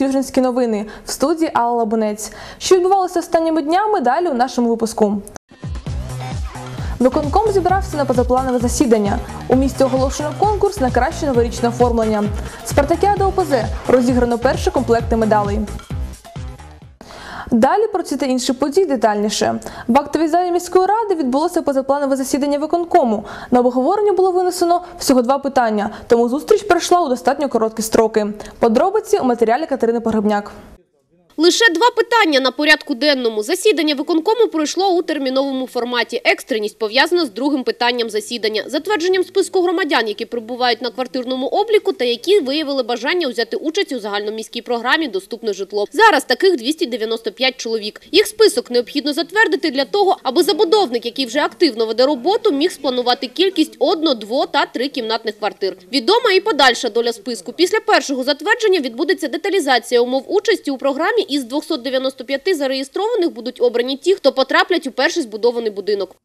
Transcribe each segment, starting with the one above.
Южинські новини в студії Алла Лабунець. Що відбувалося останніми днями? Далі у нашому випуску. Виконком зібрався на позапланове засідання. У місті оголошено конкурс на краще новорічне оформлення. Спартакіада ОПЗ розіграно перші комплекти медалей. Далі про ці та інші події детальніше. В актовій залі міської ради відбулося позапланове засідання виконкому. На обговорення було винесено всього два питання, тому зустріч пройшла у достатньо короткі строки. Подробиці у матеріалі Катерини Погребняк. Лише два питання на порядку денному. Засідання виконкому пройшло у терміновому форматі. Екстреність пов'язана з другим питанням засідання – затвердженням списку громадян, які перебувають на квартирному обліку та які виявили бажання взяти участь у загальноміській програмі «Доступне житло». Зараз таких 295 чоловік. Їх список необхідно затвердити для того, аби забудовник, який вже активно веде роботу, міг спланувати кількість одно, дво та трикімнатних квартир. Відома і подальша доля списку. Після першого затвердження відбудеться деталізація умов участі у програмі. Із 295 зареєстрованих будуть обрані ті, хто потраплять у перший збудований будинок.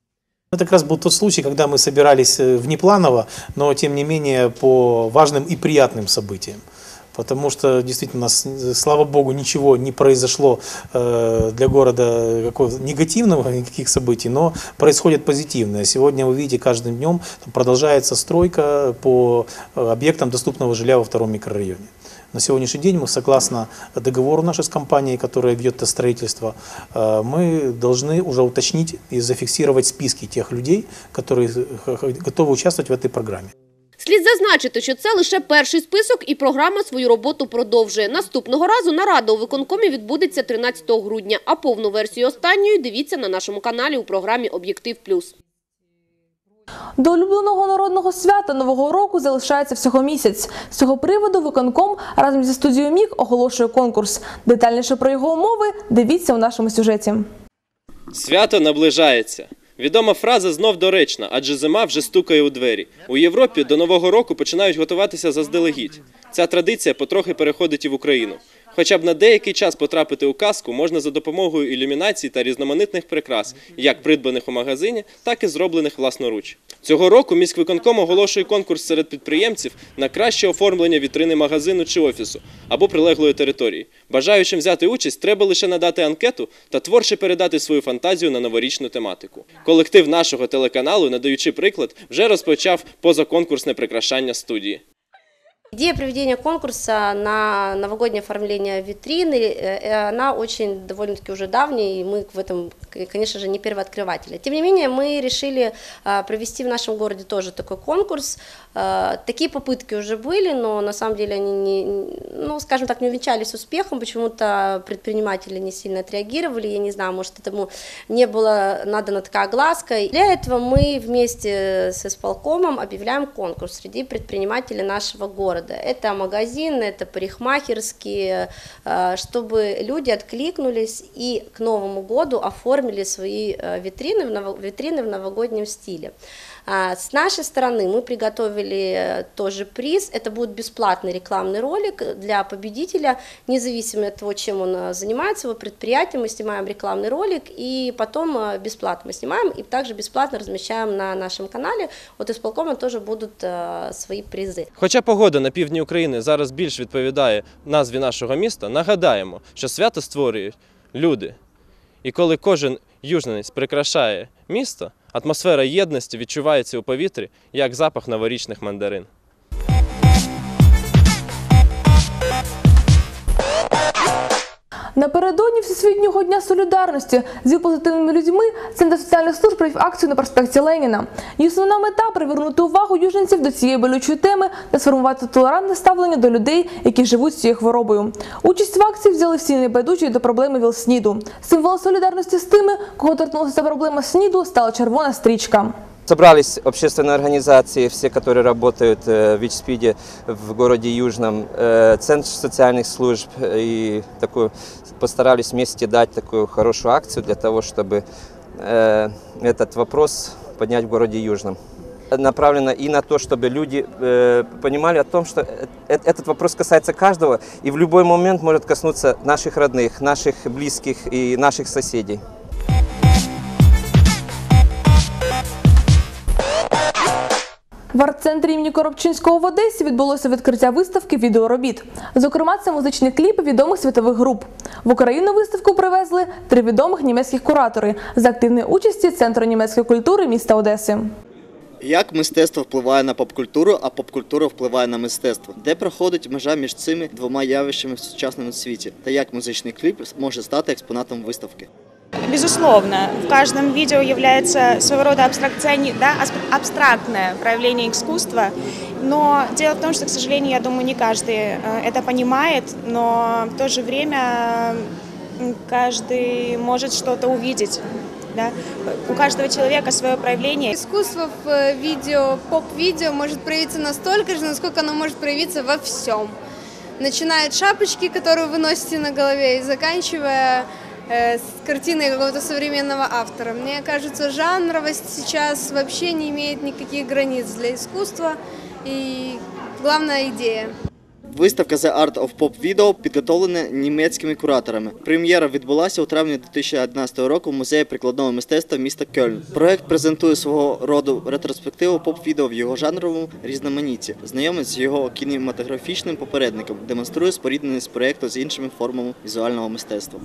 Это как раз был тот случай, когда мы собирались э, внепланово, но тем не менее по важным и приятным событиям. Потому что действительно, с- слава богу, ничего не произошло э, для города какого негативного, никаких событий, но происходит позитивное. Сегодня вы видите, каждым днем там продолжается стройка по э, объектам доступного жилья во втором микрорайоне. На сегодняшний день мы, согласно договору нашей с компанией, которая ведет это строительство, э, мы должны уже уточнить и зафиксировать списки тех людей, которые э, х- готовы участвовать в этой программе. Слід зазначити, що це лише перший список і програма свою роботу продовжує. Наступного разу нарада у виконкомі відбудеться 13 грудня, а повну версію останньої дивіться на нашому каналі у програмі «Об'єктив Плюс». До улюбленого народного свята Нового року залишається всього місяць. З цього приводу виконком разом зі студією МІК оголошує конкурс. Детальніше про його умови дивіться у нашому сюжеті. Свято наближається. Відома фраза знов доречна, адже зима вже стукає у двері. У Європі до Нового року починають готуватися заздалегідь. Ця традиція потрохи переходить і в Україну. Хоча б на деякий час потрапити у казку можна за допомогою ілюмінацій та різноманітних прикрас, як придбаних у магазині, так і зроблених власноруч. Цього року міськвиконком оголошує конкурс серед підприємців на краще оформлення вітрини магазину чи офісу або прилеглої території. Бажаючим взяти участь, треба лише надати анкету та творче передати свою фантазію на новорічну тематику. Колектив нашого телеканалу, надаючи приклад, вже розпочав позаконкурсне прикрашання студії. Идея проведения конкурса на новогоднее оформление витрины, э, э, она очень довольно-таки уже давняя, и мы в этом, конечно же, не первооткрыватели. Тем не менее, мы решили э, провести в нашем городе тоже такой конкурс. Э, Такие попытки уже были, но на самом деле они, не, ну, скажем так, не увенчались успехом, почему-то предприниматели не сильно отреагировали, я не знаю, может, этому не было надана такая огласка. Для этого мы вместе с исполкомом объявляем конкурс среди предпринимателей нашего города. Это магазины, это парикмахерские, э, чтобы люди откликнулись и к Новому году оформили свои э, витрины в, ново- витрины в новогоднем стиле. А, С нашей стороны мы приготовили э, тоже приз. Это будет бесплатный рекламный ролик для победителя, независимо от того, чем он э, занимается, его предприятие. Мы снимаем рекламный ролик и потом э, бесплатно мы снимаем и также бесплатно размещаем на нашем канале. От исполкома тоже будут э, свои призы. Хоча погода на півдні України зараз більш відповідає назві нашого міста, нагадаємо, що свято створюють люди. І коли кожен южненець прикрашає місто, атмосфера єдності відчувається у повітрі, як запах новорічних мандарин. Напередодні Всесвітнього дня солідарності з позитивними людьми Центр соціальних служб провів акцію на проспекті Леніна. Її основна мета привернути увагу южненців до цієї болючої теми та сформувати толерантне ставлення до людей, які живуть з цією хворобою. Участь в акції взяли всі небайдужі до проблеми ВІЛ-СНІДу. Символом солідарності з тими, кого торкнулася проблема СНІДу, стала червона стрічка. Собрались общественные организации, все, которые работают э, в ВИЧ-СПИДе в городе Южном, э, Центр социальных служб, и такую, постарались вместе дать такую хорошую акцию для того, чтобы э, этот вопрос поднять в городе Южном. Направлено и на то, чтобы люди понимали о том, что этот вопрос касается каждого и в любой момент может коснуться наших родных, наших близких и наших соседей. В арт-центрі імені Коробчинського в Одесі відбулося відкриття виставки відеоробіт. Зокрема, це музичні кліпи відомих світових груп. В Україну виставку привезли три відомих німецьких куратори з активної участі Центру німецької культури міста Одеси. Як мистецтво впливає на попкультуру, а попкультура впливає на мистецтво? Де проходить межа між цими двома явищами в сучасному світі? Та як музичний кліп може стати експонатом виставки? Безусловно, в каждом видео является своего рода абстракциони- да, абс- абстрактное проявление искусства, но дело в том, что, к сожалению, я думаю, не каждый э, это понимает, но в то же время каждый может что-то увидеть. Да? У каждого человека свое проявление. Искусство в э, видео, поп-видео может проявиться настолько же, насколько оно может проявиться во всем. Начиная от шапочки, которую вы носите на голове, и заканчивая э, с картиной какого-то современного автора. Мне кажется, жанровость сейчас вообще не имеет никаких границ для искусства. И главная идея. Виставка The Art of Pop Video підготовлена німецькими кураторами. Прем'єра відбулася у травні 2011 року в музеї прикладного мистецтва міста Кельн. Проект презентує свого роду ретроспективу поп-відео в його жанровому різноманітті, знайомить з його кінематографічним попередником, демонструє спорідненість проекту з іншими формами візуального мистецтва.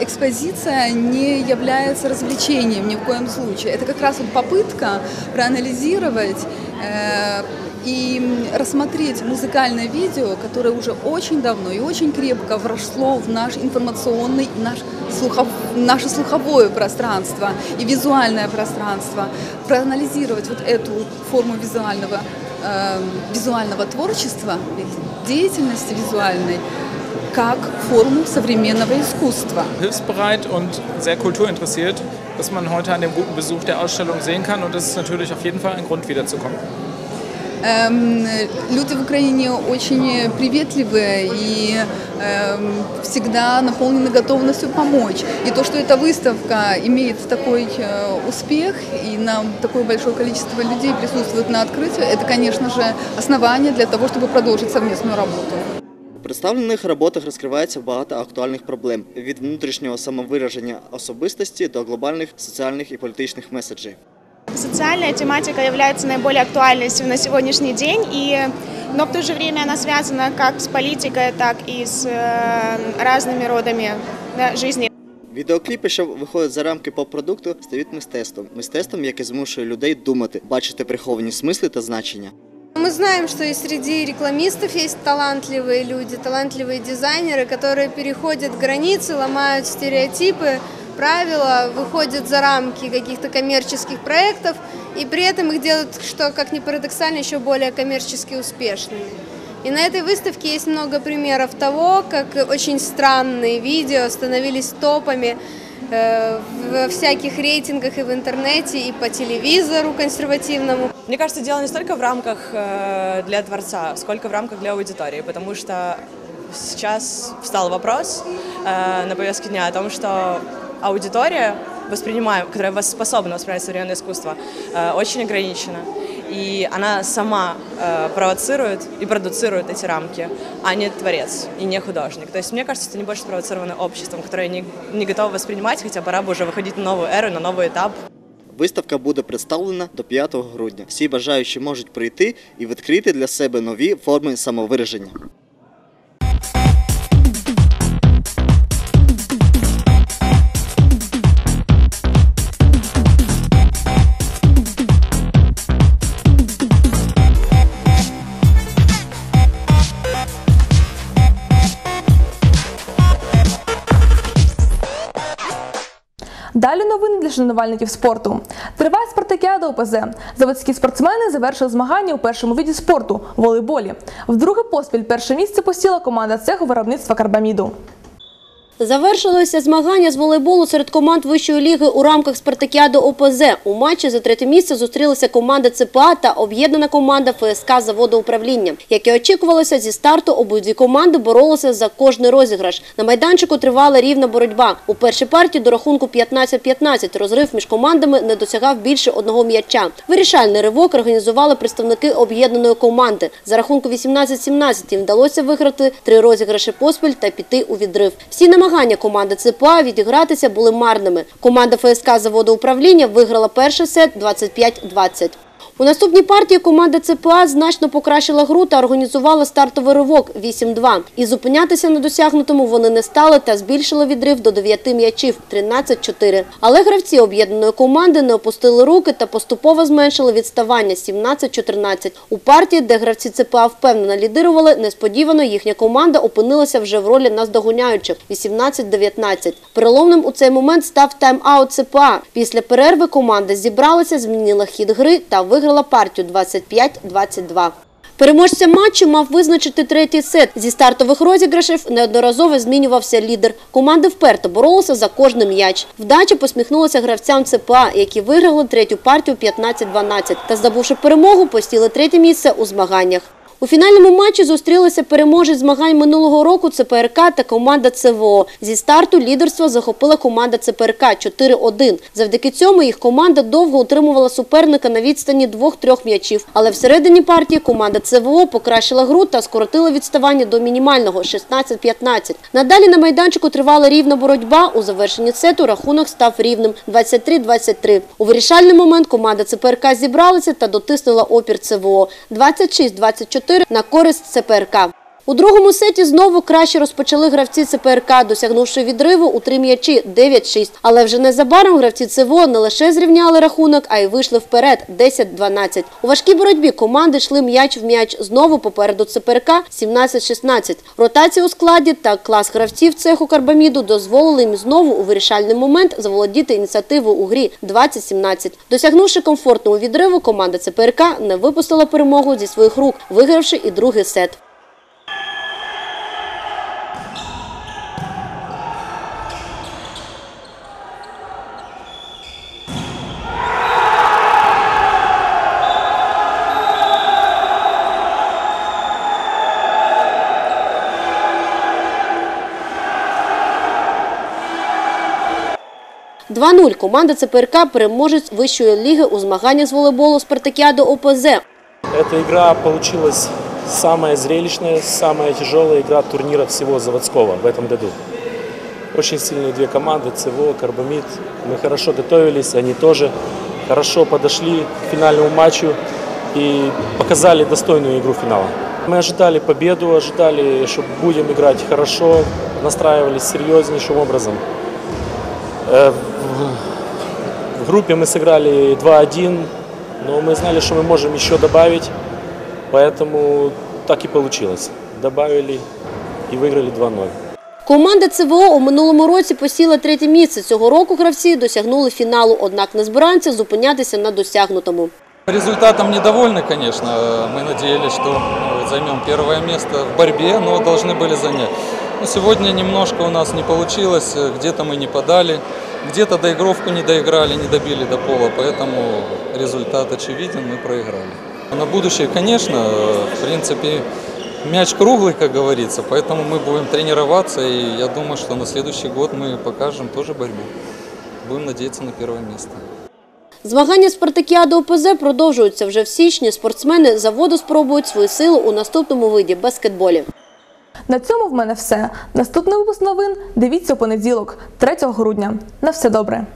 Экспозиция не является развлечением ни в коем случае. Это как раз вот попытка проанализировать э, и рассмотреть музыкальное видео, которое уже очень давно и очень крепко вросло в наш информационный, наш слухов, наше слуховое пространство и визуальное пространство. Проанализировать вот эту форму визуального, э, визуального творчества, деятельности визуальной, как форму современного искусства. hilfsbereit und sehr kulturinteressiert, was man heute an dem guten Besuch der Ausstellung sehen kann. Und das ist natürlich auf jeden Fall ein Grund, wiederzukommen. Эм, Люди в Украине очень приветливые и эм, всегда наполнены готовностью помочь. И то, что эта выставка имеет такой э, успех и нам такое большое количество людей присутствует на открытии, это, конечно же, основание для того, чтобы продолжить совместную работу. Представлених роботах розкривається багато актуальних проблем від внутрішнього самовираження особистості до глобальних соціальних і політичних меседжів. Социальная тематика является наиболее актуальной на сегодняшний день, и, но в то же время она связана как с политикой, так и с э, разными родами да, жизни. Відеокліпи, що виходять за рамки поп-продукту, стають мистецтвом. Мистецтвом, яке змушує людей думати, бачити приховані смисли та значення. Мы знаем, что и среди рекламистов есть талантливые люди, талантливые дизайнеры, которые переходят границы, ломают стереотипы, правила, выходят за рамки каких-то коммерческих проектов, и при этом их делают, что, как ни парадоксально, еще более коммерчески успешными. И на этой выставке есть много примеров того, как очень странные видео становились топами э, в всяких рейтингах и в интернете, и по телевизору консервативному. Мне кажется, дело не столько в рамках э, для творца, сколько в рамках для аудитории, потому что сейчас встал вопрос э, на повестке дня о том, что аудитория, воспринимаем, которая способна воспринимать современное искусство, э, очень ограничена. И она сама провоцирует и продуцирует эти рамки, а не творец и не художник. То есть мне кажется, это не больше спровоцировано обществом, которое не, не готово воспринимать, хотя пора бы уже выходить на новую эру, на новый этап. Виставка буде представлена до 5 грудня. Всі бажаючі можуть прийти і відкрити для себе нові форми самовираження. Шанувальників спорту. Триває спартакіада ОПЗ. Заводські спортсмени завершили змагання у першому віді спорту волейболі. Вдруге поспіль перше місце посіла команда цеху виробництва карбаміду. Завершилося змагання з волейболу серед команд вищої ліги у рамках спартакіади ОПЗ. У матчі за третє місце зустрілися команда ЦПА та об'єднана команда ФСК заводоуправління. Як і очікувалося, зі старту обидві команди боролися за кожний розіграш. На майданчику тривала рівна боротьба. У першій партії до рахунку 15-15 розрив між командами не досягав більше одного м'яча. Вирішальний ривок організували представники об'єднаної команди. За рахунку 18-17 їм вдалося виграти три розіграші поспіль та піти у відрив. Всі намагання команди ЦПА відігратися були марними. Команда ФСК заводоуправління виграла перший сет 25-20. У наступній партії команда ЦПА значно покращила гру та організувала стартовий ривок 8-2. І зупинятися на досягнутому вони не стали та збільшили відрив до 9 м'ячів 13-4. Але гравці об'єднаної команди не опустили руки та поступово зменшили відставання 17-14. У партії, де гравці ЦПА впевнено лідирували, несподівано їхня команда опинилася вже в ролі наздоганяючих 18-19. Переломним у цей момент став тайм-аут ЦПА. Після перерви команда зібралася, змінила хід гри та виграла партію 25-22. Переможця матчу мав визначити третій сет. Зі стартових розіграшів неодноразово змінювався лідер. Команди вперто боролися за кожний м'яч. Вдача посміхнулася гравцям ЦПА, які виграли третю партію 15-12 та, здобувши перемогу, постіли третє місце у змаганнях. У фінальному матчі зустрілися переможець змагань минулого року ЦПРК та команда ЦВО. Зі старту лідерство захопила команда ЦПРК 4-1. Завдяки цьому їх команда довго утримувала суперника на відстані двох-трьох м'ячів. Але всередині партії команда ЦВО покращила гру та скоротила відставання до мінімального 16-15. Надалі на майданчику тривала рівна боротьба. У завершенні сету рахунок став рівним 23-23. У вирішальний момент команда ЦПРК зібралася та дотиснула опір ЦВО 26-24 на користь ЦПРК. У другому сеті знову краще розпочали гравці ЦПРК, досягнувши відриву у три м'ячі 9-6. Але вже незабаром гравці ЦВО не лише зрівняли рахунок, а й вийшли вперед 10-12. У важкій боротьбі команди йшли м'яч в м'яч. Знову попереду ЦПРК 17-16. Ротація у складі та клас гравців цеху Карбаміду дозволили їм знову у вирішальний момент заволодіти ініціативу у грі 20-17. Досягнувши комфортного відриву, команда ЦПРК не випустила перемогу зі своїх рук, вигравши і другий сет. – 2-0. Команда ЦПРК переможець вищої ліги у змаганнях з волейболу Спартакіади ОПЗ. Эта игра получилась самая зрелищная, самая тяжелая игра турнира всего заводского в этом году. Очень сильные две команды, ЦВО, Карбамид. Мы хорошо готовились, они тоже хорошо подошли к финальному матчу и показали достойную игру финала. Мы ожидали победу, ожидали, что будем играть хорошо, настраивались серьезнейшим образом. Э, В в группе мы сыграли 2-1, но мы знали, что мы можем еще добавить, поэтому так и получилось. Добавили и выиграли 2-0. Команда ЦВО у минулому році посіла третє місце. Цього року гравці досягнули фіналу, однак не збираються зупинятися на досягнутому. Результатом недовольны, конечно. Мы надеялись, что э, займем первое место в борьбе, но должны были занять. Но сегодня немножко у нас не получилось, э, где-то мы не подали, где-то доигровку не доиграли, не добили до пола, поэтому результат очевиден, мы проиграли. На будущее, конечно, э, в принципе, мяч круглый, как говорится, поэтому мы будем тренироваться, и я думаю, что на следующий год мы покажем тоже борьбу. Будем надеяться на первое место. Змагання Спартакіади ОПЗ продовжуються вже в січні. Спортсмени заводу спробують свої сили у наступному виді баскетболі. На цьому в мене все. Наступний випуск новин дивіться у понеділок, 3 грудня. На все добре.